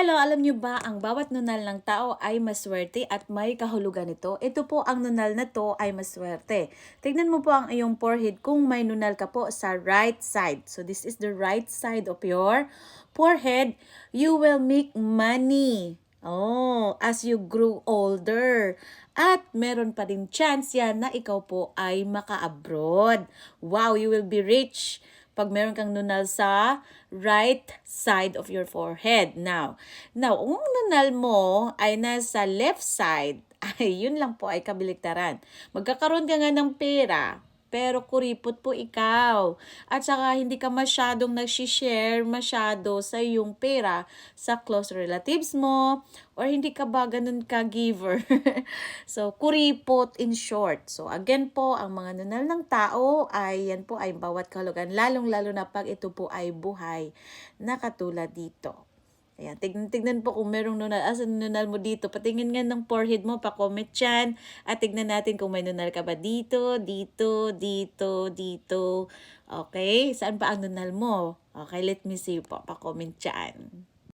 Hello, alam niyo ba ang bawat nunal ng tao ay maswerte at may kahulugan ito? Ito po ang nunal na to ay maswerte. Tignan mo po ang iyong forehead kung may nunal ka po sa right side. So this is the right side of your forehead. You will make money. Oh, as you grow older. At meron pa din chance yan na ikaw po ay maka-abroad. Wow, you will be rich pag meron kang nunal sa right side of your forehead. Now, now, kung nunal mo ay nasa left side, ay yun lang po ay kabaliktaran. Magkakaroon ka nga ng pera, pero kuripot po ikaw. At saka hindi ka masyadong nagsishare masyado sa iyong pera sa close relatives mo or hindi ka ba ganun ka giver. so, kuripot in short. So, again po, ang mga nunal ng tao ay yan po ay bawat kahulugan. Lalong-lalo na pag ito po ay buhay na katulad dito. Ayan, tignan, tignan po kung merong nunal. Asan nunal mo dito? Patingin nga ng forehead mo, pa-comment dyan. At tignan natin kung may nunal ka ba dito, dito, dito, dito. Okay? Saan pa ang nunal mo? Okay, let me see po. Pa-comment dyan.